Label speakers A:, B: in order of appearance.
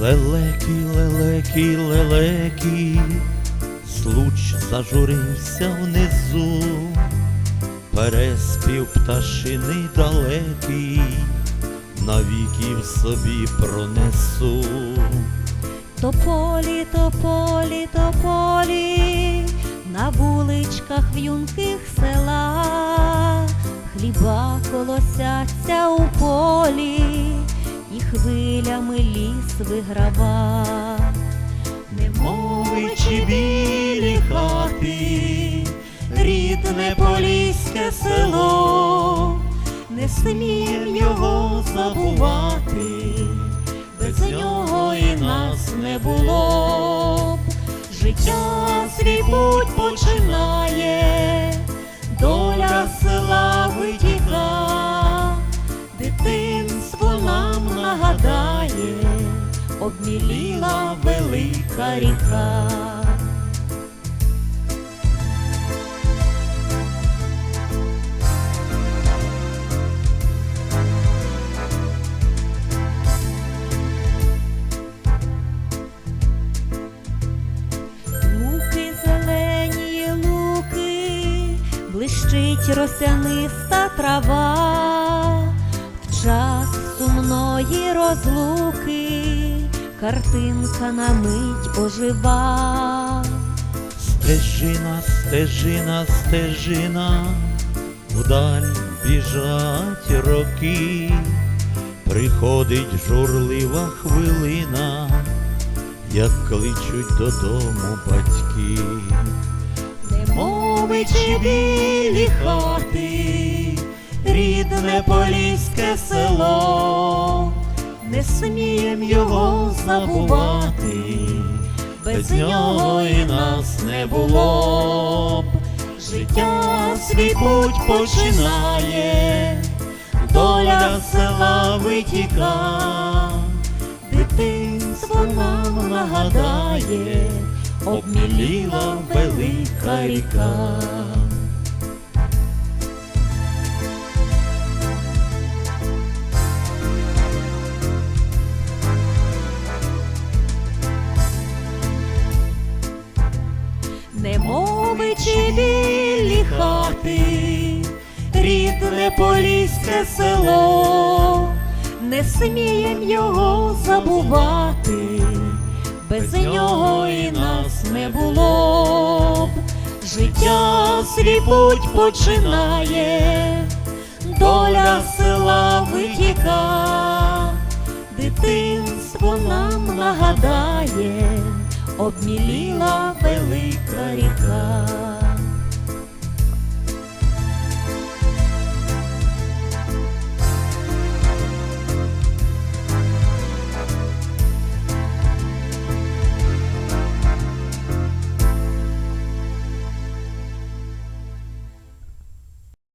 A: Лелеки, лелеки, лелеки, случ зажурився внизу, переспів пташини далекий, навіки в собі пронесу.
B: Тополі, тополі, тополі, на вуличках в'юнких села, хліба колосяться у полі, хвилями ліс виграва.
A: Немовичі білі хати, рідне поліське село, не смієм його забувати, без нього і нас не було. Життя свій путь починає, обміліла велика ріка.
B: Луки зелені луки, блищить росяниста трава, в час сумної розлуки, картинка на мить ожива.
A: Стежина, стежина, стежина, вдаль біжать роки, приходить журлива хвилина, як кличуть додому батьки. Немовичі білі хати, рідне поліське село, не смієм його забувати, без нього і нас не було б. Життя свій путь починає, доля села витіка, дитинство нам нагадає, обміліла велика ріка.
B: Немовичі білі хати, рідне поліське село, не смієм його забувати, без нього і нас не було. б. Життя свій путь починає, доля села витіка, дитинство нам нагадає, обміліла велика ріка.